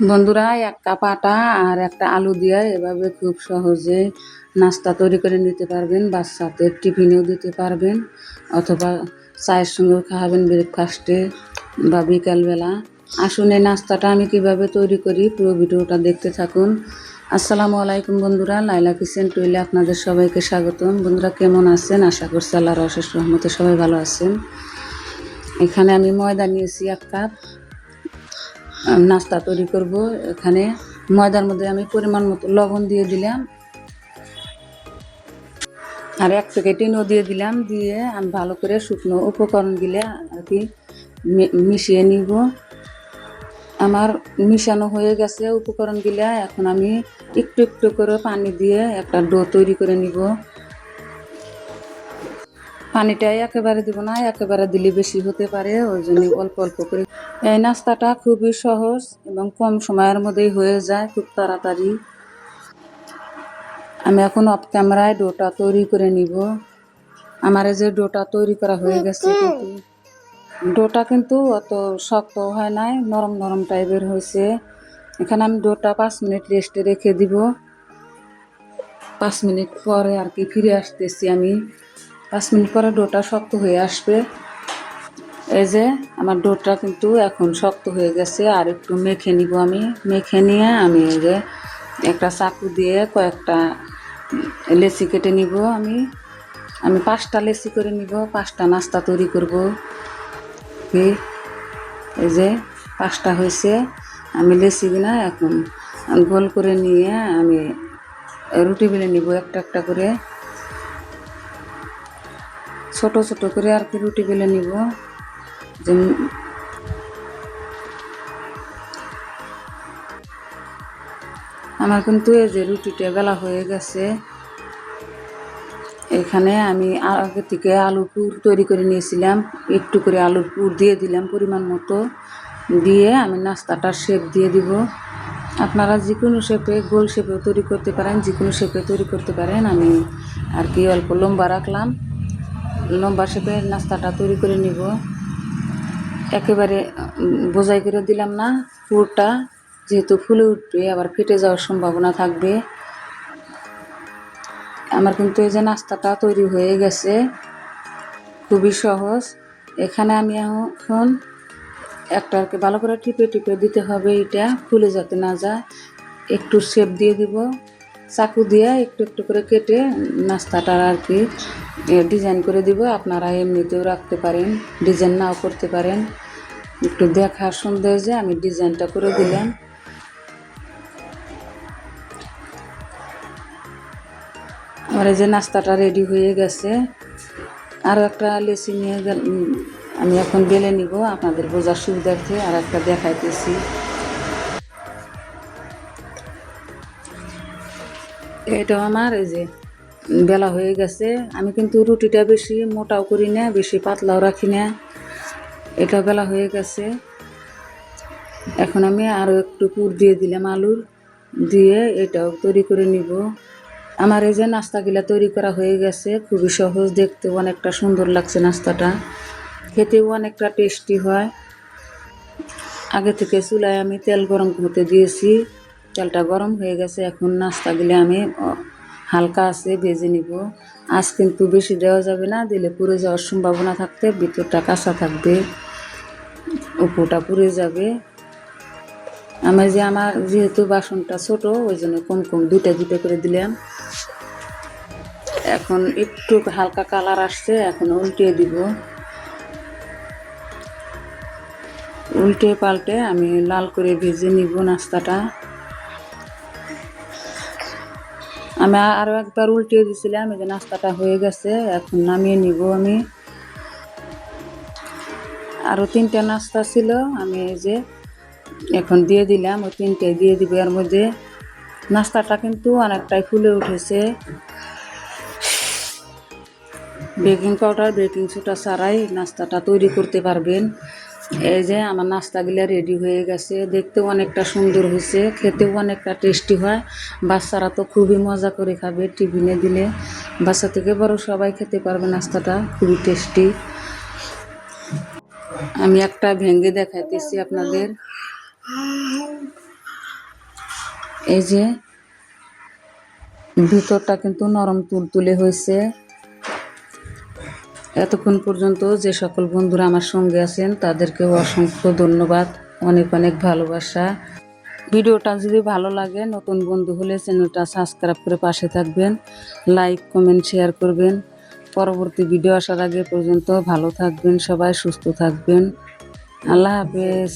বন্ধুরা, এক কাপ আটা আর একটা আলু দিয়ে এভাবে খুব সহজে নাস্তা তৈরি করে নিতে পারবেন বাচ্চাদের টিফিনেও দিতে পারবেন, অথবা চায়ের সঙ্গেও খাওয়াবেন ব্রেকফাস্টে বা বিকালবেলা। আসুন এই নাস্তাটা আমি কীভাবে তৈরি করি, পুরো ভিডিওটা দেখতে থাকুন। আসসালামু আলাইকুম বন্ধুরা, লাইলা কিচেন টুইলে আপনাদের সবাইকে স্বাগতম। বন্ধুরা, কেমন আছেন? আশা করছি আল্লাহর অশেষ রহমতে সবাই ভালো আছেন। এখানে আমি ময়দা নিয়েছি এক কাপ নাস্তা তৈরি করব এখানে। ময়দার মধ্যে আমি পরিমাণ মতো লবণ দিয়ে দিলাম। আর এক প্যাকেট ইনো দিয়ে দিলাম। দিয়ে আমি ভালো করে শুকনো উপকরণ দিলে আর কি মিশিয়ে নিব। আমার মিশানো হয়ে গেছে উপকরণ দিলে এখন আমি একটু একটু করে পানি দিয়ে একটা ডো তৈরি করে নিব। পানিটা একেবারে দিব না, একেবারে দিলে বেশি হতে পারে, ওই জন্য অল্প অল্প করে। এই নাস্তাটা খুবই সহজ এবং কম সময়ের মধ্যেই হয়ে যায়, খুব তাড়াতাড়ি। আমি এখন অফ ক্যামেরায় ডোটা তৈরি করে নিব। আমার যে ডোটা তৈরি করা হয়ে গেছে ডোটা কিন্তু অত শক্ত হয় নাই, নরম নরম টাইপের হয়েছে। এখানে আমি ডোটা পাঁচ মিনিট রেস্টে রেখে দিব। পাঁচ মিনিট পরে আর কি ফিরে আসতেছি আমি। পাঁচ মিনিট পরে ডোটা শক্ত হয়ে আসবে। এই যে আমার ডোটা কিন্তু এখন শক্ত হয়ে গেছে, আর একটু মেখে নিব আমি। মেখে নিয়ে আমি এই যে একটা চাকু দিয়ে কয়েকটা লেচি কেটে নিব আমি। আমি পাঁচটা লেচি করে নিব, পাঁচটা নাস্তা তৈরি করব। এই যে পাঁচটা হয়েছে, আমি লেচি কিনা এখন গোল করে নিয়ে আমি রুটি বেলে নিব একটা একটা করে। ছোট ছোট করে আর কি রুটি বেলে নিব। আমার কিন্তু এই যে রুটিটা বেলা হয়ে গেছে। এখানে আমি আগে থেকে আলুর পুর তৈরি করে নিয়েছিলাম। একটু করে আলুর পুর দিয়ে দিলাম পরিমাণ মতো। দিয়ে আমি নাস্তাটার শেপ দিয়ে দিব। আপনারা যে কোনো শেপে গোল শেপেও তৈরি করতে পারেন যে কোনো শেপে তৈরি করতে পারেন। আমি আর কি অল্প লম্বা রাখলাম। লম্বা শেপে নাস্তাটা তৈরি করে নিব। একেবারে বোঝাই করে দিলাম না, পুরটা যেহেতু ফুলে উঠবে, আবার ফেটে যাওয়ার সম্ভাবনা থাকবে। আমার কিন্তু এই যে নাস্তাটা তৈরি হয়ে গেছে, খুবই সহজ। এখানে আমি এখন একটাকে ভালো করে টিপে টিপে দিতে হবে, এটা ফুলে যাতে না যায়। একটু শেপ দিয়ে দিব। চাকু দিয়ে একটু একটু করে কেটে নাস্তাটা আর কি ডিজাইন করে দিব। আপনারা এমনিতেও রাখতে পারেন ডিজাইন নাও করতে পারেন। একটু দেখার সৌন্দর্যে আমি ডিজাইনটা করে দিলাম। আমার যে নাস্তাটা রেডি হয়ে গেছে। আরও একটা লেচি নিয়ে আমি এখন বেলে নিব। আপনাদের বোঝার সুবিধার্থে আর একটা দেখাইতেছি। এটা আমার, এই যে বেলা হয়ে গেছে। আমি কিন্তু রুটিটা বেশি মোটাও করি না, বেশি পাতলাও রাখি না। এটা বেলা হয়ে গেছে। এখন আমি আরও একটু পুর দিয়ে দিলাম আলুর, দিয়ে এটাও তৈরি করে নিব। আমার এই যে নাস্তাগুলা তৈরি করা হয়ে গেছে, খুবই সহজ দেখতে, অনেকটা সুন্দর লাগছে নাস্তাটা। খেতেও অনেকটা টেস্টি হয়। আগে থেকে চুলায় আমি তেল গরম হতে দিয়েছি। তেলটা গরম হয়ে গেছে, এখন নাস্তাগুলো আমি হালকা আছে, ভেজে নিব। আজ কিন্তু বেশি দেওয়া যাবে না, দিলে পুড়ে যাওয়ার সম্ভাবনা থাকতে ভিতরটা কাঁচা থাকবে, উপরটা পুড়ে যাবে। আমি যে আমার যেহেতু বাসনটা ছোট, ওই জন্য কম কম দুটা দুটো করে দিলাম। এখন একটু হালকা কালার আসছে, এখন উল্টিয়ে দিব। উল্টে পাল্টে আমি লাল করে ভেজে নিব নাস্তাটা। আমি আরও একবার উল্টিয়ে দিছিলাম, এই যে নাস্তাটা হয়ে গেছে, এখন নামিয়ে নিব আমি। আরও তিনটে নাস্তা ছিল, আমি এই যে এখন দিয়ে দিলাম, ওই তিনটে দিয়ে দিব এর মধ্যে। নাস্তাটা কিন্তু অনেকটাই ফুলে উঠেছে। বেকিং পাউডার, বেকিং সোডা ছাড়াই নাস্তাটা তৈরি করতে পারবেন। এই যে আমার নাস্তাগুলো রেডি হয়ে গেছে। দেখতেও অনেকটা সুন্দর হয়েছে, খেতেও অনেকটা টেস্টি হয়। বাচ্চারা তো খুবই মজা করে খাবে টিফিনে দিলে। বাচ্চা থেকে বড় সবাই খেতে পারবে নাস্তাটা, খুবই টেস্টি আমি একটা ভেঙে দেখাইতেছি আপনাদের। এই যে ভিতরটা কিন্তু নরম তুলতুলে হয়েছে। এতক্ষণ পর্যন্ত যে সকল বন্ধুরা আমার সঙ্গে আছেন, তাদেরকেও অসংখ্য ধন্যবাদ, অনেক অনেক ভালোবাসা। ভিডিওটা যদি ভালো লাগে, নতুন বন্ধু হলে চ্যানেলটা সাবস্ক্রাইব করে পাশে থাকবেন, লাইক, কমেন্ট, শেয়ার করবেন। পরবর্তী ভিডিও আসার আগে পর্যন্ত ভালো থাকবেন, সবাই সুস্থ থাকবেন। আল্লাহ হাফেজ।